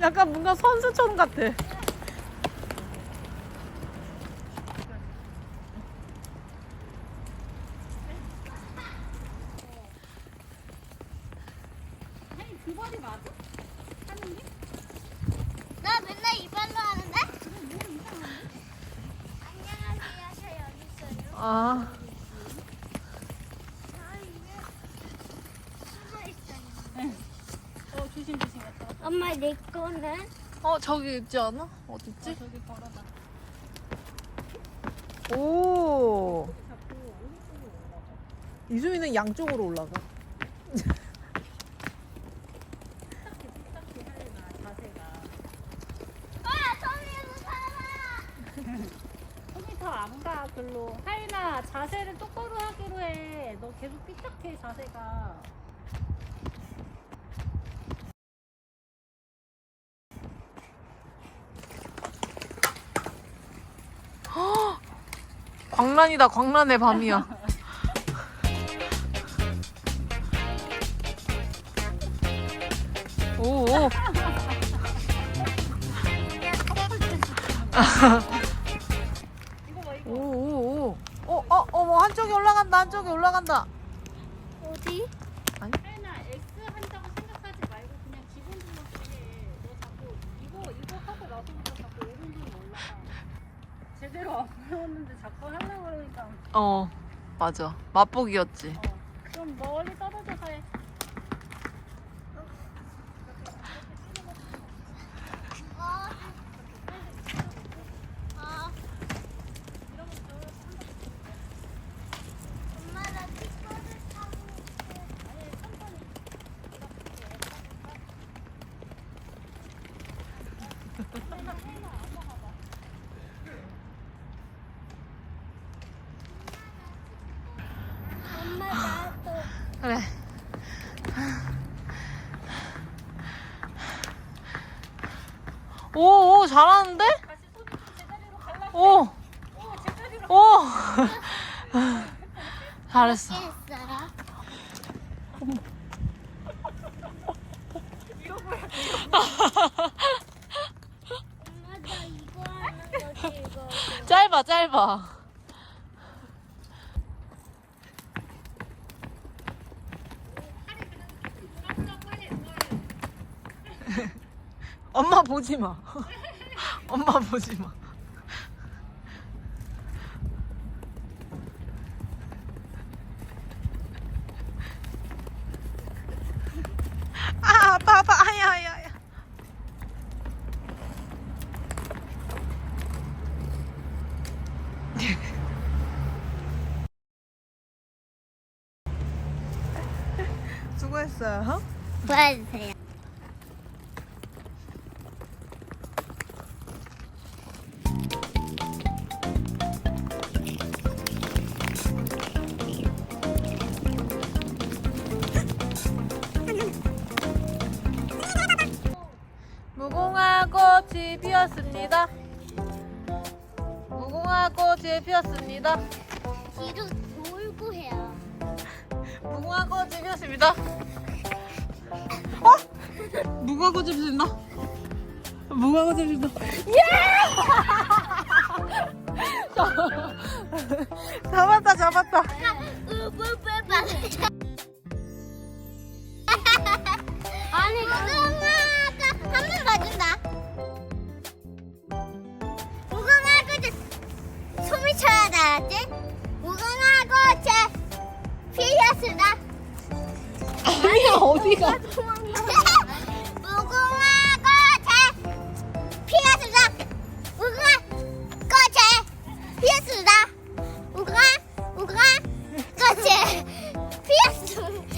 약간 뭔가 선수촌 같아. 나 맨날 이발로 하는데? 안녕하세요. 저 여기 있어요. 아, 저 이게 숨어 있어요. 어 조심 조심 갔다 왔다. 엄마 내 거는? 어 저기 있지 않아? 어딨지? 저기 걸어봐. 오, 자꾸 오른쪽으로 올라가. 이수민은 양쪽으로 올라가. 아, 저기. 손이 더안 가 글로. 하인아 자세를 똑바로 하기로 해. 너 계속 삐딱해 자세가. 광란이다, 광란의 밤이야. 오, 오. 이거 봐 이거. 오, 오, 오. 어, 어, 어머, 한쪽이 올라간다, 한쪽이 올라간다. 어디? 하인아 X 한다고 생각하지 말고 그냥 기본 눌러서 해. 너 자꾸 이거 이거 하고 나서부터 자꾸 오른손 올라가. 제대로 안 배웠는데 자꾸 하려고 그러니까. 어, 맞아. 맛보기였지. 어. 좀 멀리 떨어져서 해. 어. 어. 엄마 나 뒷거를 타고 있어. 엄마 나도 그래. 오, 오, 잘하는데? 오, 오. 잘했어. 짧아, 짧아. 엄마 보지 마. 엄마 보지 마. 아, 아파, 아파. 아야, 아야, 아야. 수고했어요. 도와주세요. 꽃이 피었습니다. 무궁화 꽃이 피었습니다. 뒤로 돌고 해요. 무궁화 꽃이 피었습니다. 어? 무궁화 꽃이 피었나? 무궁화 꽃이 피었나? 예! 잡았다, 잡았다. 해야지. 우승하고 제 피했으나. 아니야 어디가? 무궁화고 제 피했으나. 무궁화고 제 피했으나. 무궁화 무궁화고 제 피했습니다.